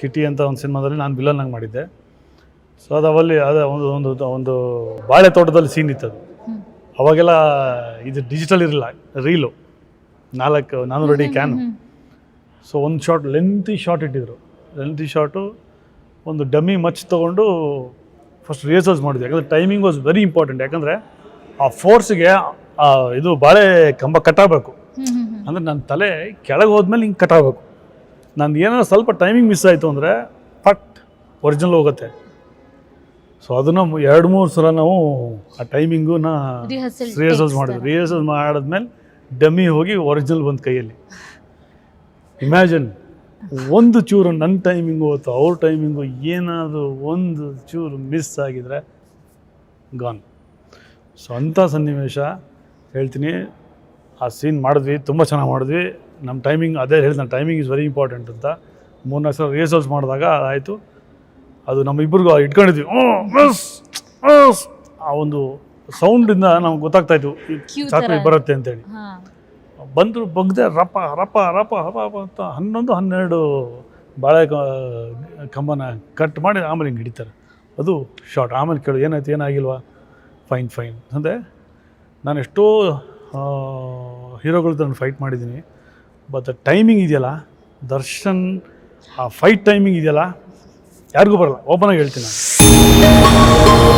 ಕಿಟಿ ಅಂತ ಒಂದು ಸಿನಿಮಾದಲ್ಲಿ ನಾನು ವಿಲನ್ ಆಗಿ ಮಾಡಿದ್ದೆ. ಸೊ ಅದು ಅವಲ್ಲಿ ಅದೇ ಒಂದು ಒಂದು ಒಂದು ಬಾಳೆ ತೋಟದಲ್ಲಿ ಸೀನ್ ಇತ್ತು ಅದು ಅವಾಗೆಲ್ಲ ಇದು ಡಿಜಿಟಲ್ ಇರಲಿಲ್ಲ ರೀಲು ನಾಲ್ಕು ನಾನ್ನೂರು ಅಡಿ ಕ್ಯಾನು ಸೊ ಒಂದು ಶಾರ್ಟ್ ಲೆಂತಿ ಶಾರ್ಟ್ ಇಟ್ಟಿದ್ರು. ಲೆಂತಿ ಶಾರ್ಟು ಒಂದು ಡಮ್ಮಿ ಮಚ್ ತೊಗೊಂಡು ಫಸ್ಟ್ ರಿಹರ್ಸಲ್ಸ್ ಮಾಡಿದ್ವಿ. ಯಾಕಂದರೆ ಟೈಮಿಂಗ್ ವಾಸ್ ವೆರಿ ಇಂಪಾರ್ಟೆಂಟ್ ಯಾಕಂದರೆ ಆ ಫೋರ್ಸ್ಗೆ ಇದು ಬಾಳೆ ಕಂಬ ಕಟ್ಟಾಗಬೇಕು. ಅಂದರೆ ನನ್ನ ತಲೆ ಕೆಳಗೆ ಹೋದ್ಮೇಲೆ ಹಿಂಗೆ ಕಟ್ಟಾಗಬೇಕು ನಂದು ಏನಾದ್ರು ಸ್ವಲ್ಪ ಟೈಮಿಂಗ್ ಮಿಸ್ ಆಯಿತು ಅಂದರೆ ಪಟ್ ಒರಿಜಿನಲ್ ಹೋಗುತ್ತೆ. ಸೊ ಅದನ್ನು ಎರಡು ಮೂರು ಸಲ ನಾವು ಆ ಟೈಮಿಂಗನ್ನ ರಿಹರ್ಸಲ್ಸ್ ಮಾಡಿದ್ವಿ. ರಿಹರ್ಸಲ್ ಮಾಡಿದ್ಮೇಲೆ ಡಮ್ಮಿ ಹೋಗಿ ಒರಿಜಿನಲ್ ಬಂದು ಕೈಯಲ್ಲಿ. ಇಮ್ಯಾಜಿನ್ ಒಂದು ಚೂರು ನನ್ನ ಟೈಮಿಂಗು ಅಥವಾ ಅವ್ರ ಟೈಮಿಂಗು ಏನಾದರೂ ಒಂದು ಚೂರು ಮಿಸ್ ಆಗಿದ್ರೆ ಗಾನ್ ಸೊ ಅಂಥ ಸನ್ನಿವೇಶ ಹೇಳ್ತೀನಿ. ಆ ಸೀನ್ ಮಾಡಿದ್ವಿ ತುಂಬ ಚೆನ್ನಾಗಿ ಮಾಡಿದ್ವಿ. ನಮ್ಮ ಟೈಮಿಂಗ್ ಅದೇ ಹೇಳಿದ ಟೈಮಿಂಗ್ ಇಸ್ ವೆರಿ ಇಂಪಾರ್ಟೆಂಟ್ ಅಂತ. ಮೂರ್ನಾಲ್ಕು ಸಲ ರಿಹರ್ಸಲ್ಸ್ ಮಾಡಿದಾಗ ಆಯಿತು ಅದು ನಮ್ಮಿಬ್ಬರಿಗೂ ಇಟ್ಕೊಂಡಿದ್ವಿ. ಹ್ಞೂ ಮಿಸ್ ಮಿಸ್. ಆ ಒಂದು ಸೌಂಡಿಂದ ನಮ್ಗೆ ಗೊತ್ತಾಗ್ತಾಯಿತ್ತು ಇತ್ತು. ಚಾಕ್ಲೇಟ್. ಬರುತ್ತೆ ಅಂತೇಳಿ. ಬಂದರು ಬಗ್ದೆ ರಪ ರಪ ರಪ ಹಪ ಹಪ ಅಂತ ಹನ್ನೊಂದು ಹನ್ನೆರಡು ಬಾಳೆ ಕಂಬನ ಕಟ್ ಮಾಡಿ ಆಮೇಲೆ ಹಿಂಗೆ ಹಿಡಿತಾರೆ. ಅದು ಶಾರ್ಟ್ ಆಮೇಲೆ ಕೇಳು ಏನಾಯ್ತು ಏನಾಗಿಲ್ವಾ? ಫೈನ್ ಫೈನ್ ಅಂದರೆ ನಾನು ಎಷ್ಟೋ ಹೀರೋಗಳ ನಾನು ಫೈಟ್ ಮಾಡಿದ್ದೀನಿ. ಬಟ್ ಟೈಮಿಂಗ್ ಇದೆಯಲ್ಲ? ದರ್ಶನ್ ಆ ಫೈಟ್ ಟೈಮಿಂಗ್ ಇದೆಯಲ್ಲ? ಯಾರಿಗೂ ಬರಲ್ಲ. ಓಪನಾಗಿ ಹೇಳ್ತೀನಿ ನಾನು.